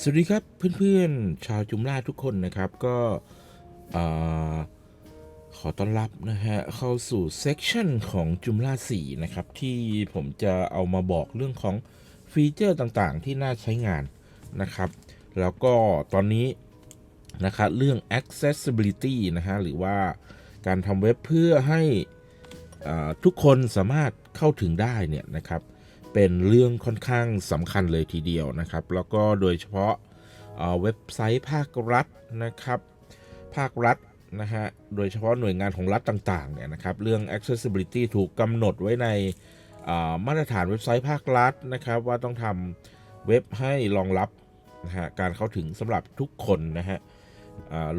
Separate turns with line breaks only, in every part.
สวัสดีครับเพื่อนๆ ชาวจุมล่าทุกคนนะครับก็ขอต้อนรับนะฮะเข้าสู่เซกชันของจุมล่า4นะครับที่ผมจะเอามาบอกเรื่องของฟีเจอร์ต่างๆ ที่น่าใช้งานนะครับ แล้วก็ตอนนี้นะครับเรื่อง accessibility นะฮะหรือว่าการทำเว็บเพื่อให้ทุกคนสามารถเข้าถึงได้เนี่ยนะครับ เป็นเรื่องค่อนข้างสำคัญเลยทีเดียวนะครับ แล้วก็โดยเฉพาะเอ่อเว็บไซต์ภาครัฐนะครับ ภาครัฐนะฮะ โดยเฉพาะหน่วยงานของรัฐต่างๆเนี่ยนะครับ เรื่อง accessibility ถูกกำหนดไว้ในามาตรฐานเว็บไซต์ภาครัฐนะครับ ว่าต้องทำเว็บให้รองรับนะฮะการเข้าถึงสำหรับทุกคนนะฮะ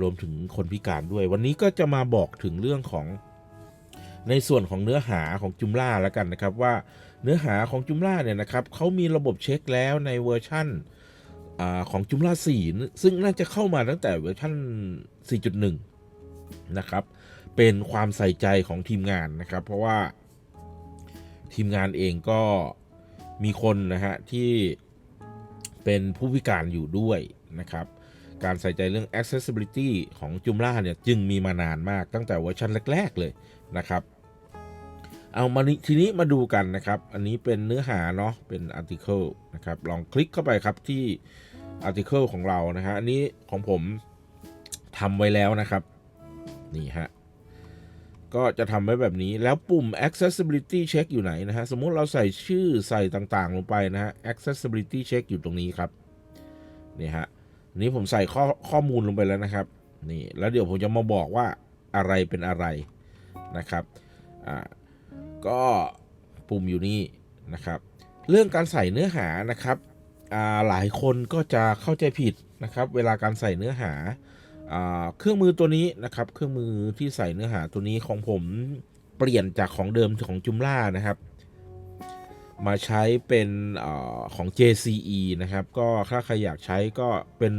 รวมถึงคนพิการด้วย วันนี้ก็จะมาบอกถึงเรื่องของในส่วนของเนื้อหาของจุมล่าแล้วกันนะครับว่า เนื้อหาของจุมล่าเนี่ยนะครับเขามีระบบเช็คแล้วในเวอร์ชั่นอของจุมล่า4 ซึ่งน่าจะเข้ามาตั้งแต่เวอร์ชั่น 4.1 นะครับ เป็นความใส่ใจของทีมงานนะครับ เพราะว่าทีมงานเองก็มีคนนะฮะที่เป็นผู้พิการอยู่ด้วยนะครับ การใส่ใจเรื่อง accessibility ของจุมล่าเนี่ยจึงมีมานานมากตั้งแต่เวอร์ชันแรก ๆ เลยนะครับ เอามาทีนี้มาดูกันนะครับ อันนี้เป็นเนื้อหาเนาะเป็น article นะครับ ลองคลิกเข้าไปครับที่ article ของเรานะฮะอันนี้ของผมทำไว้แล้วนะครับ นี่ฮะก็จะทำไว้แบบนี้แล้วปุ่ม accessibility check อยู่ไหนนะฮะ สมมุติเราใส่ชื่อใส่ต่างๆ ลงไปนะฮะ accessibility check อยู่ตรงนี้ครับ นี่ฮะอันนี้ผมใส่ข้อข้อมูลลงไปแล้วนะครับ นี่ แล้วเดี๋ยวผมจะมาบอกว่าอะไรเป็นอะไรนะครับ อ่า ก็ปุ่มอยู่นี่นะครับ เรื่องการใส่เนื้อหานะครับหลายคนก็จะเข้าใจผิดนะครับ เวลาการใส่เนื้อหาอเครื่องมือตัวนี้นะครับ เครื่องมือที่ใส่เนื้อหาตัวนี้ของผมเปลี่ยนจากของเดิมของจุมล่านะครับ มาใช้เป็นอของ JCE นะครับ ก็ถ้าใครอยากใช้ก็เป็น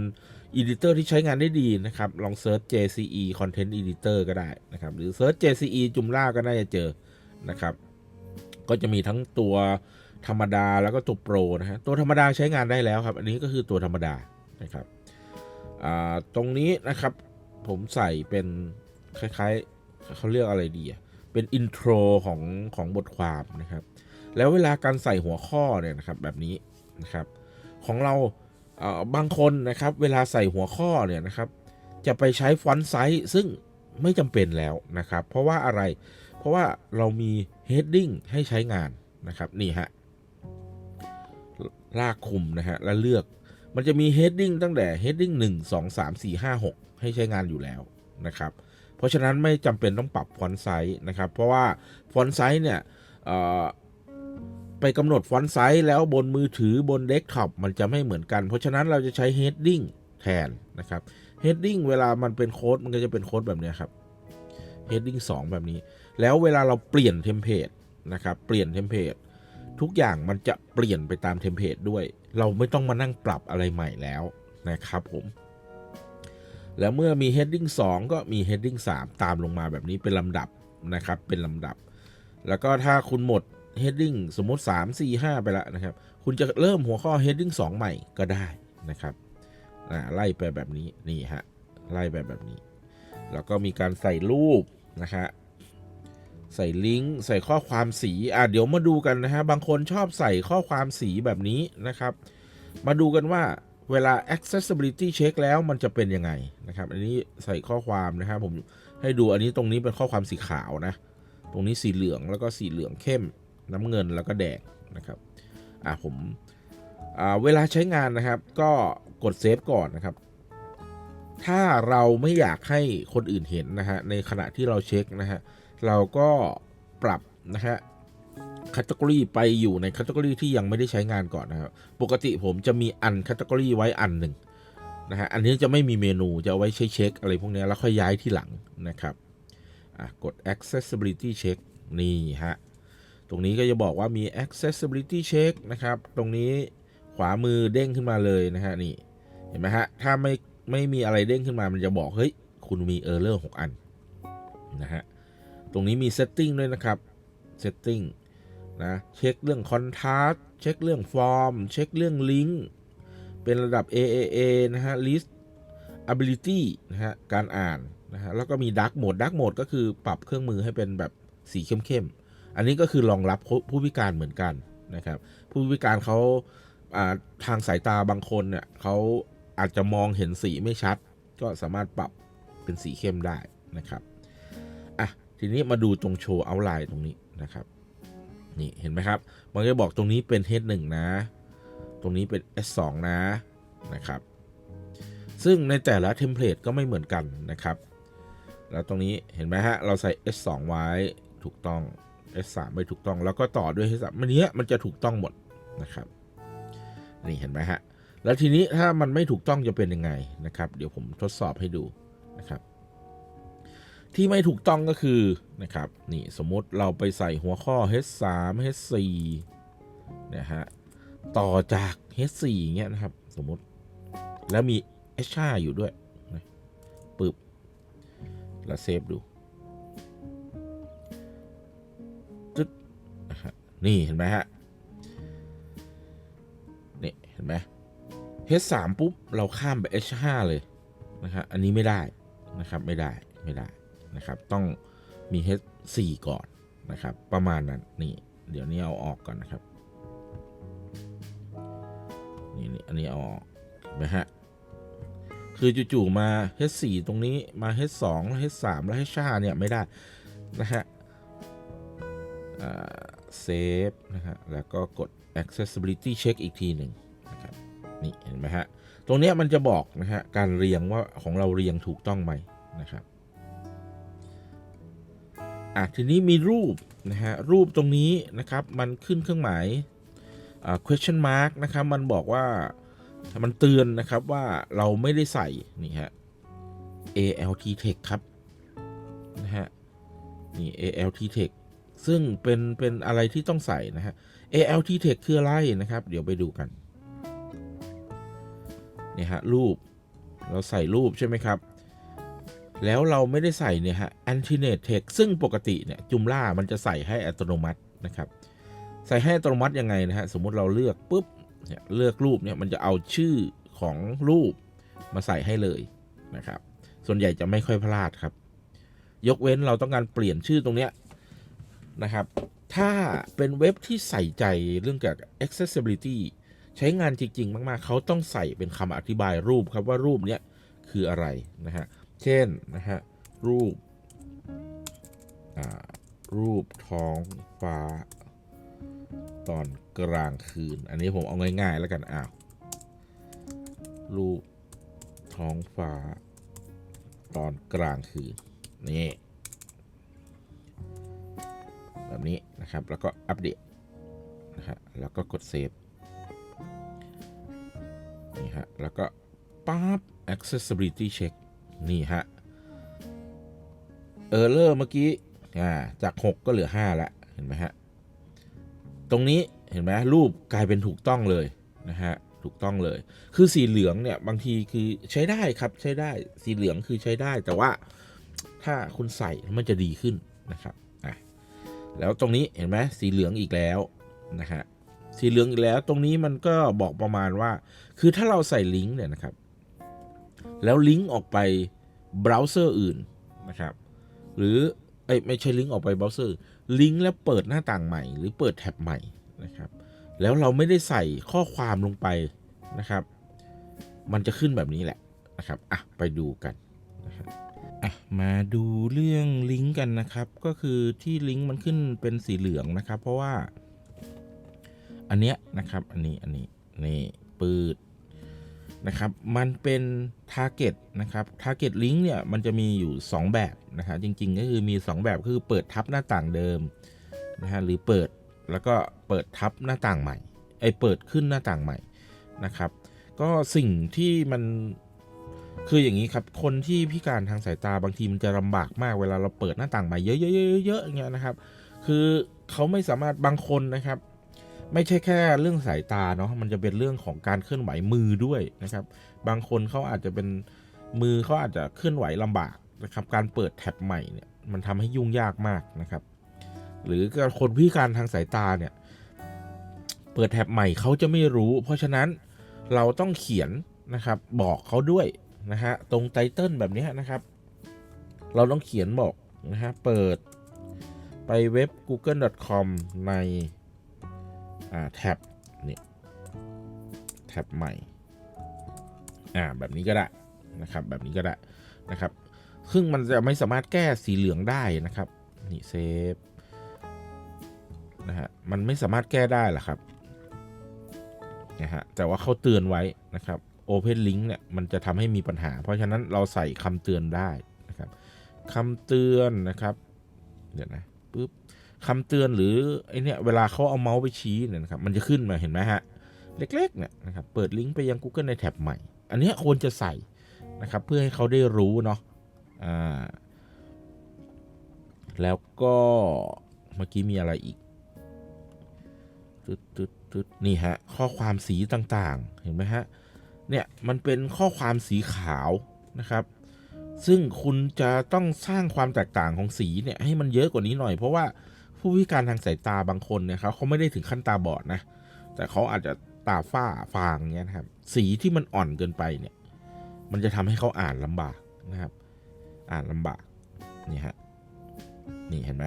Editor ที่ใช้งานได้ดีนะครับ ลองเซิร์ช JCE Content Editor ก็ได้นะครับ หรือเซิร์ช JCE จุมล่าก็น่าจะเจอ นะครับ ก็จะมีทั้งตัวธรรมดาแล้วก็ตัวโปรนะฮะตัวธรรมดาใช้งานได้แล้วครับ อันนี้ก็คือตัวธรรมดานะครับตรงนี้นะครับผมใส่เป็นคล้ายๆเขาเรียกอะไรดีอะเป็นอินโทรของของบทความนะครับ แล้วเวลาการใส่หัวข้อเนี่ยนะครับแบบนี้นะครับ ของเราบางคนนะครับ เวลาใส่หัวข้อเนี่ยนะครับ จะไปใช้ฟอนต์ไซส์ซึ่งไม่จำเป็นแล้วนะครับ เพราะว่าอะไร เพราะว่าเรามี heading ให้ใช้งานนะครับนี่ฮะลากคุมนะฮะแล้วเลือกมันจะมี heading ตั้งแต่ heading 1 2 3 4 5 6ให้ใช้งานอยู่แล้วนะครับ เพราะฉะนั้นไม่จำเป็นต้องปรับฟอนต์ไซส์นะครับ เพราะว่าฟอนต์ไซส์เนี่ยไปกำหนดฟอนต์ไซส์แล้วบนมือถือบนเดสก์ท็อปมันจะไม่เหมือนกัน เพราะฉะนั้นเราจะใช้ heading แทนนะครับ heading เวลามันเป็นโค้ดมันก็จะเป็นโค้ดแบบนี้ครับ heading 2แบบนี้ แล้วเวลาเราเปลี่ยนเทมเพลตนะครับเปลี่ยนเทมเพลตทุกอย่างมันจะเปลี่ยนไปตามเทมเพลตด้วย เราไม่ต้องมานั่งปรับอะไรใหม่แล้วนะครับผม แล้วเมื่อมี heading 2 ก็มี heading 3 ตามลงมาแบบนี้เป็นลำดับนะครับเป็นลำดับ แล้วก็ถ้าคุณหมด heading สมมติ 3 4 5 ไปแล้วนะครับ คุณจะเริ่มหัวข้อ heading 2 ใหม่ก็ได้นะครับไล่ไปแบบนี้นี่ฮะไล่ไปแบบนี้ แล้วก็มีการใส่รูปนะฮะ ใส่ลิงก์ใส่ข้อความสีอะเดี๋ยวมาดูกันนะฮะบางคนชอบใส่ข้อความสีแบบนี้นะครับ มาดูกันว่าเวลา accessibility check แล้วมันจะเป็นยังไงนะครับ อันนี้ใส่ข้อความนะฮะผมให้ดูอันนี้ตรงนี้เป็นข้อความสีขาวนะ ตรงนี้สีเหลืองแล้วก็สีเหลืองเข้ม น้ำเงินแล้วก็แดงนะครับอะผมอ่าเวลาใช้งานนะครับ ก็กดเซฟก่อนนะครับ ถ้าเราไม่อยากให้คนอื่นเห็นนะฮะในขณะที่เราเช็คนะฮะเเราก็ปรับนะฮะคัตเกอรี่ไปอยู่ในคัตเกอรี่ที่ยังไม่ได้ใช้งานก่อนนะครับ ปกติผมจะมีอันคัตเกอรี่ไว้อันหนึ่งนะฮะ อันนี้จะไม่มีเมนูจะเอาไว้ใช้เช็คอะไรพวกนี้แล้วค่อยย้ายที่หลังนะครับอะกด accessibility check นี่ฮะ ตรงนี้ก็จะบอกว่ามี accessibility check นะครับ ตรงนี้ขวามือเด้งขึ้นมาเลยนะฮะนี่ เห็นไหมฮะ ถ้าไม่ไม่มีอะไรเด้งขึ้นมามันจะบอกเฮ้ยคุณมีเออร์เลอร์6อันนะฮะ ตรงนี้มี setting ด้วยนะครับ setting นะเช็คเรื่อง contrast เช็คเรื่อง form เช็คเรื่อง link ไปเป็นระดับ AAA นะฮะ list ability นะฮะการอ่านนะฮะแล้วก็มี dark mode dark mode ก็คือปรับเครื่องมือให้เป็นแบบสีเข้มๆ อันนี้ก็คือรองรับผู้พิการเหมือนกันนะครับ ผู้พิการเขาาทางสายตาบางคนเนี่ยเขาอาจจะมองเห็นสีไม่ชัด ก็สามารถปรับเป็นสีเข้มได้นะครับ อะ ทีนี้มาดูตรงโชว์เอาไลน์ตรงนี้นะครับ นี่เห็นไหมครับ มันจะบอกตรงนี้เป็น H1 นะ ตรงนี้เป็น S2 นะนะครับ ซึ่งในแต่ละเทมเพลตก็ไม่เหมือนกันนะครับ แล้วตรงนี้เห็นไหมฮะ เราใส่ S2 ไว้ถูกต้อง S3 ไม่ถูกต้อง แล้วก็ต่อด้วย S3 มันเนี้ยมันจะถูกต้องหมดนะครับ นี่เห็นไหมฮะ แล้วทีนี้ถ้ามันไม่ถูกต้องจะเป็นยังไงนะครับ เดี๋ยวผมทดสอบให้ดูนะครับ ที่ไม่ถูกต้องก็คือนะครับนี่สมมติเราไปใส่หัวข้อ H3 H4 นะฮะต่อจาก H4 อย่างเงี้ยนะครับ สมมติแล้วมี H5 อยู่ด้วยนะปึบแล้วเซฟดูตึ๊ดนะฮะนี่เห็นไหมฮะนี่เห็นไหม H3 ปุ๊บ เราข้ามไป H5 เลยนะฮะอันนี้ไม่ได้นะครับไม่ได้ไม่ได้ นะครับ ต้องมี H4 ก่อนนะครับ ประมาณนั้นนี่ เดี๋ยวนี้เอาออกก่อนนะครับนี่นี่อันนี้เอาออกเห็นไหมฮะคือจู่ๆมา H4 ตรงนี้มา H2 แล้ว H3 แล้ว H5 เนี่ยไม่ได้นะฮะเซฟนะฮะแล้วก็กด accessibility check อีกทีหนึ่งนะครับนี่เห็นไหมฮะตรงนี้มันจะบอกนะฮะการเรียงว่าของเราเรียงถูกต้องไหมนะครับ อะทีนี้มีรูปนะฮะรูปตรงนี้นะครับมันขึ้นเครื่องหมาย question mark นะครับมันบอกว่ามันเตือนนะครับว่าเราไม่ได้ใส่นี่ฮะ ALT text ครับนะฮะนี่ ALT text ซึ่งเป็นเป็นอะไรที่ต้องใส่นะฮะ ALT text คืออะไรนะครับ เดี๋ยวไปดูกันนี่ฮะรูปเราใส่รูปใช่ไหมครับ แล้วเราไม่ได้ใส่เนี่ยฮะ antinate text ซึ่งปกติเนี่ยจุมล่ามันจะใส่ให้อัตโนมัตินะครับ ใส่ให้อัตโนมัติยังไงนะฮะ สมมุติเราเลือกปุ๊บเนี่ยเลือกรูปเนี่ยมันจะเอาชื่อของรูปมาใส่ให้เลยนะครับ ส่วนใหญ่จะไม่ค่อยพลาดครับ ยกเว้นเราต้องการเปลี่ยนชื่อตรงเนี้ยนะครับ ถ้าเป็นเว็บที่ใส่ใจเรื่องเกี่ยวกับ accessibility ใช้งานจริง ๆ มาก ๆ เขาต้องใส่เป็นคำอธิบายรูปครับว่ารูปเนี้ยคืออะไรนะฮะ เช่นนะฮะรูปรูปท้องฟ้า ตอนกลางคืน อันนี้ผมเอาง่ายๆแล้วกันอ้าวรูปท้องฟ้า ตอนกลางคืนนี่แบบนี้นะครับ แล้วก็อัปเดตนะฮะแล้วก็กดเซฟนี่ฮะแล้วก็ปั๊บ accessibility check นี่ฮะ เออร์เลอร์เมื่อกี้จาก 6 ก็เหลือ5แล้วเห็นไหมฮะ ตรงนี้เห็นไหมรูปกลายเป็นถูกต้องเลยนะฮะถูกต้องเลย คือสีเหลืองเนี่ยบางทีคือใช้ได้ครับใช้ได้สีเหลืองคือใช้ได้ แต่ว่าถ้าคุณใส่มันจะดีขึ้นนะครับอะแล้วตรงนี้เห็นไหมสีเหลืองอีกแล้วนะฮะสีเหลืองอีกแล้วตรงนี้มันก็บอกประมาณว่า คือถ้าเราใส่ลิงก์เนี่ยนะครับ แล้วลิงก์ออกไปเบราว์เซอร์อื่นนะครับ หรือเอ้ยไม่ใช่ลิงก์ออกไปเบราว์เซอร์ลิงก์แล้วเปิดหน้าต่างใหม่ หรือเปิดแท็บใหม่นะครับ แล้วเราไม่ได้ใส่ข้อความลงไปนะครับ มันจะขึ้นแบบนี้แหละนะครับอะไปดูกันนะครับอะมาดูเรื่องลิงก์กันนะครับ ก็คือที่ลิงก์มันขึ้นเป็นสีเหลืองนะครับ เพราะว่า อันเนี้ยนะครับ อันนี้อันนี้นี่ปืด นะครับมันเป็น Target นะครับ Target Link เนี่ยมันจะมีอยู่ 2 แบบนะฮะจริงๆ ก็คือมี 2 แบบคือเปิดทับหน้าต่างเดิมนะฮะหรือเปิดแล้วก็เปิดทับหน้าต่างใหม่ไอเปิดขึ้นหน้าต่างใหม่นะครับ ก็สิ่งที่มันคืออย่างนี้ครับคนที่พิการทางสายตาบางทีมันจะลำบากมากเวลาเราเปิดหน้าต่างใหม่เยอะๆๆๆเงี้ยนะครับ คือเขาไม่สามารถบางคนนะครับ ไม่ใช่แค่เรื่องสายตาเนาะมันจะเป็นเรื่องของการเคลื่อนไหวมือด้วยนะครับ บางคนเขาอาจจะเป็นมือเขาอาจจะเคลื่อนไหวลำบากนะครับ การเปิดแท็บใหม่เนี่ยมันทำให้ยุ่งยากมากนะครับ หรือคนพิการทางสายตาเนี่ย เปิดแท็บใหม่เขาจะไม่รู้ เพราะฉะนั้นเราต้องเขียนนะครับบอกเขาด้วยนะฮะตรงไตเติลแบบนี้นะครับ เราต้องเขียนบอกนะฮะเปิดไปเว็บ google.com ใน แท็บนี่แท็บใหม่อ่าแบบนี้ก็ได้นะครับ แบบนี้ก็ได้นะครับซึ่งมันจะไม่สามารถแก้สีเหลืองได้นะครับนี่เซฟนะฮะมันไม่สามารถแก้ได้หรอครับนะฮะแต่ว่าเขาเตือนไว้นะครับ Open Link เนี่ยมันจะทำให้มีปัญหา เพราะฉะนั้นเราใส่คำเตือนได้นะครับคำเตือนนะครับ เดี๋ยวนะปุ๊บ คำเตือนหรือไอเนี่ยเวลาเขาเอาเมาส์ไปชี้เนี่ยนะครับมันจะขึ้นมาเห็นไหมฮะ เล็กๆเนี่ยนะครับเปิดลิงก์ไปยัง Google ในแท็บใหม่ อันนี้ควรจะใส่นะครับเพื่อให้เขาได้รู้เนาะอ่าแล้วก็เมื่อกี้มีอะไรอีกตึ๊ดตึ๊ดตึ๊ดนี่ฮะข้อความสีต่างๆ เห็นไหมฮะเนี่ยมันเป็นข้อความสีขาวนะครับ ซึ่งคุณจะต้องสร้างความแตกต่างของสีเนี่ยให้มันเยอะกว่านี้หน่อย เพราะว่า ผู้พิการทางสายตาบางคนเนี่ยครับเขาไม่ได้ถึงขั้นตาบอดนะ แต่เขาอาจจะตาฝ้าฟางเงี้ยนะครับ สีที่มันอ่อนเกินไปเนี่ย มันจะทำให้เขาอ่านลำบากนะครับ อ่านลำบากนี่ฮะนี่เห็นไหม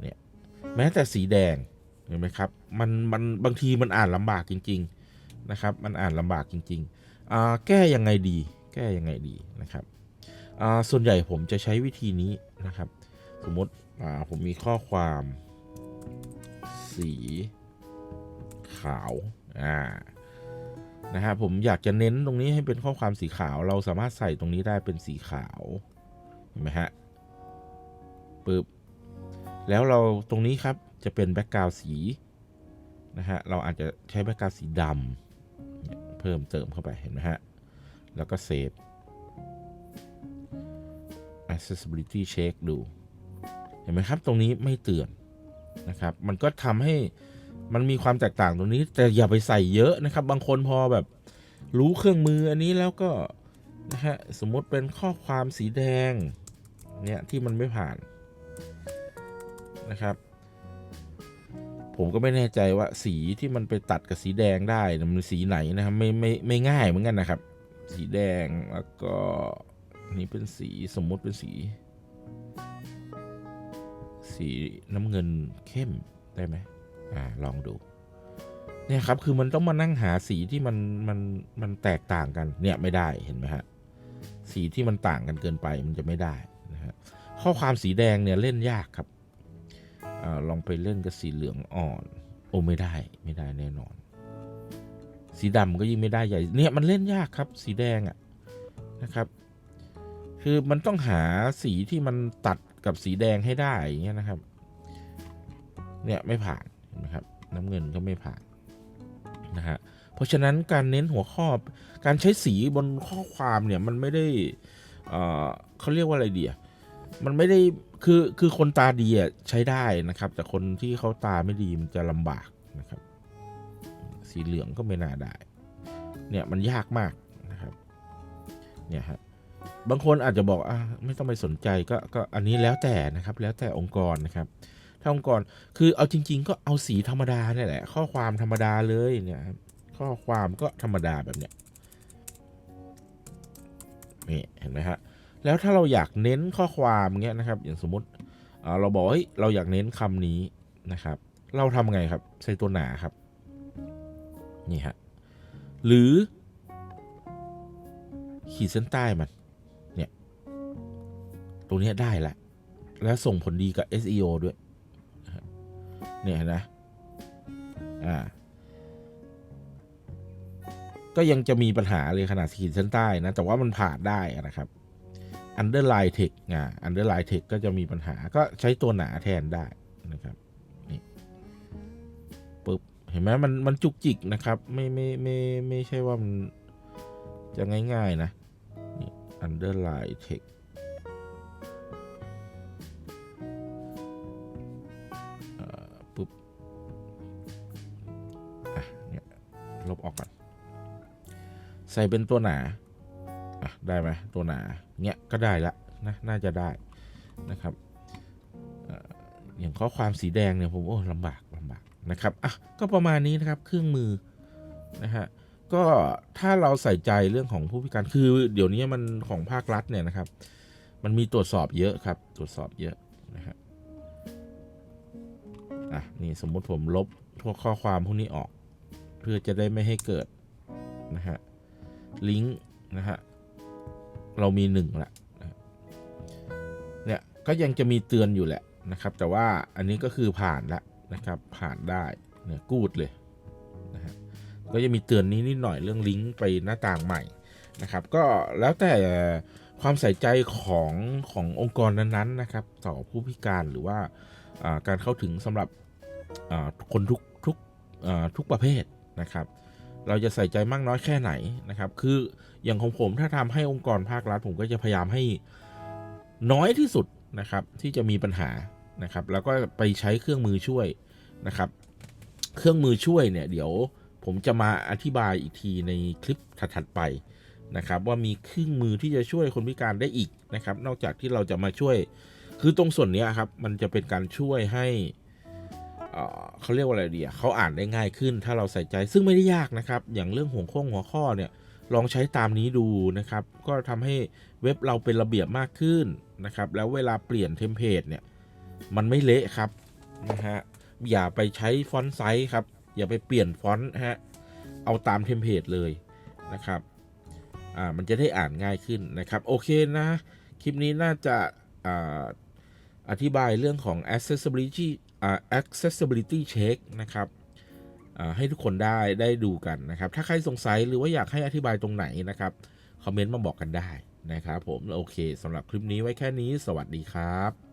เนี่ยแม้แต่สีแดงเห็นไหมครับมันมันบางทีมันอ่านลำบากจริง ๆนะครับ มันอ่านลำบากจริงๆอ่าแก้ยังไงดี แก้ยังไงดีนะครับอ่าส่วนใหญ่ผมจะใช้วิธีนี้นะครับ สมมติอ่าผมมีข้อความ สี ขาวอ่านะฮะผมอยากจะเน้นตรงนี้ให้เป็นข้อความสีขาว เราสามารถใส่ตรงนี้ได้เป็นสีขาวเห็นไหมฮะปึ๊บแล้วเราตรงนี้ครับจะเป็นแบ็กกราวสีนะฮะเราอาจจะใช้แบ็กกราวสีดำเนี่ยเพิ่มเติมเข้าไปเห็นไหมฮะแล้วก็เซฟ accessibility check ดู เห็นไหมครับ ตรงนี้ไม่เตือนนะครับ มันก็ทำให้มันมีความแตกต่างตรงนี้ แต่อย่าไปใส่เยอะนะครับ บางคนพอแบบรู้เครื่องมืออันนี้แล้วก็นะฮะสมมติเป็นข้อความสีแดงเนี่ยที่มันไม่ผ่านนะครับ ผมก็ไม่แน่ใจว่าสีที่มันไปตัดกับสีแดงได้มันสีไหนนะครับไม่ไม่ไม่ง่ายเหมือนกันนะครับ สีแดงแล้วก็นี่เป็นสีสมมุติเป็นสี สีน้ำเงินเข้มได้ไหมอ่าลองดู เนี่ยครับคือมันต้องมานั่งหาสีที่มันมันมันแตกต่างกันเนี่ยไม่ได้เห็นไหมฮะสีที่มันต่างกันเกินไปมันจะไม่ได้นะฮะข้อความสีแดงเนี่ยเล่นยากครับอาลองไปเล่นกับสีเหลืองอ่อน โอ้ไม่ได้ไม่ได้แน่นอน สีดำก็ยิ่งไม่ได้ใหญ่ เนี่ยมันเล่นยากครับ สีแดงอะนะครับ คือมันต้องหาสีที่มันตัด กับสีแดงให้ได้อย่างเงี้ยนะครับ เนี่ยไม่ผ่านเห็นไหมครับ น้ำเงินก็ไม่ผ่านนะฮะเพราะฉะนั้นการเน้นหัวข้อการใช้สีบนข้อความเนี่ยมันไม่ได้เอ่อเขาเรียกว่าอะไรเดียมันไม่ได้คือคือคนตาดีอะใช้ได้นะครับ แต่คนที่เขาตาไม่ดีมันจะลำบากนะครับ สีเหลืองก็ไม่น่าได้ เนี่ยมันยากมากนะครับ เนี่ยฮะ บางคนอาจจะบอกอะไม่ต้องไปสนใจก็ก็อันนี้แล้วแต่นะครับ แล้วแต่องค์กรนะครับ ถ้าองค์กรคือเอาจริง ๆ ก็เอาสีธรรมดาเนี่ยแหละ ข้อความธรรมดาเลยเนี่ยครับข้อความก็ธรรมดาแบบเนี้ยนี่เห็นไหมฮะแล้วถ้าเราอยากเน้นข้อความเงี้ยนะครับ อย่างสมมติเราบอกเฮ้ยเราอยากเน้นคำนี้นะครับ เราทำไงครับใส่ตัวหนาครับนี่ฮะหรือขีดเส้นใต้มัน รงนี้ได้ละ แล้วส่งผลดีกับ SEO ด้วย เนี่ยนนะ อ่า ก็ยังจะมีปัญหาเลยขนาดขีดเส้นใต้นะ แต่ว่ามันผ่านได้นะครับ underline text อ่า underline text ก็จะมีปัญหาก็ใช้ตัวหนาแทนได้นะครับนี่ปึ๊บเห็นไหมมันมันจุกจิกนะครับ ไม่ไม่ไม่ไม่ใช่ว่ามันจะง่าย ๆ นะนี่ underline text ลบออกก่อน ใส่เป็นตัวหนาได้ไหมตัวหนาเนี่ยก็ได้ละนะน่าจะได้นะครับอย่างข้อความสีแดงเนี่ยผมโอ้ลำบากลำบากนะครับอะก็ประมาณนี้นะครับเครื่องมือนะฮะก็ถ้าเราใส่ใจเรื่องของผู้พิการคือ เดี๋ยวนี้มันของภาครัฐเนี่ยนะครับ มันมีตรวจสอบเยอะครับ ตรวจสอบเยอะนะฮะอะนี่สมมติผมลบพวกข้อความพวกนี้ออก เพื่อจะได้ไม่ให้เกิดนะฮะลิงก์นะฮะเรามีหนึ่งละเนี่ยก็ยังจะมีเตือนอยู่แหละนะครับ แต่ว่าอันนี้ก็คือผ่านละนะครับ ผ่านได้เนี่ยกูดเลยนะฮะก็จะมีเตือนนี้นิดหน่อยเรื่องลิงก์ไปหน้าต่างใหม่นะครับ ก็แล้วแต่ความใส่ใจของขององค์กรนั้นๆนะครับ ต่อผู้พิการหรือว่าการเข้าถึงสำหรับคนทุกทุกทุกประเภท นะครับ เราจะใส่ใจมากน้อยแค่ไหนนะครับ คืออย่างของผมถ้าทำให้องค์กรภาครัฐผมก็จะพยายามให้น้อยที่สุดนะครับ ที่จะมีปัญหานะครับ แล้วก็ไปใช้เครื่องมือช่วยนะครับ เครื่องมือช่วยเนี่ย เดี๋ยวผมจะมาอธิบายอีกทีในคลิปถัดๆไปนะครับ ว่ามีเครื่องมือที่จะช่วยคนพิการได้อีกนะครับ นอกจากที่เราจะมาช่วย คือตรงส่วนนี้ครับ มันจะเป็นการช่วยให้ เขาเรียกว่าอะไรดีอะเขาอ่านได้ง่ายขึ้น ถ้าเราใส่ใจซึ่งไม่ได้ยากนะครับ อย่างเรื่องหัวข้อหัวข้อเนี่ยลองใช้ตามนี้ดูนะครับ ก็ทำให้เว็บเราเป็นระเบียบมากขึ้นนะครับ แล้วเวลาเปลี่ยนเทมเพลตเนี่ยมันไม่เละครับนะฮะอย่าไปใช้ฟอนต์ไซส์ครับ อย่าไปเปลี่ยนฟอนต์ฮะเอาตามเทมเพลตเลยนะครับอ่ามันจะได้อ่านง่ายขึ้นนะครับ โอเคนะ คลิปนี้น่าจะอ่าอธิบายเรื่องของ accessibility อ่ accessibility check นะครับอ่าให้ทุกคนได้ได้ดูกันนะครับ ถ้าใครสงสัยหรือว่าอยากให้อธิบายตรงไหนนะครับ คอมเมนต์มาบอกกันได้นะครับผม โอเคสำหรับคลิปนี้ไว้แค่นี้ สวัสดีครับ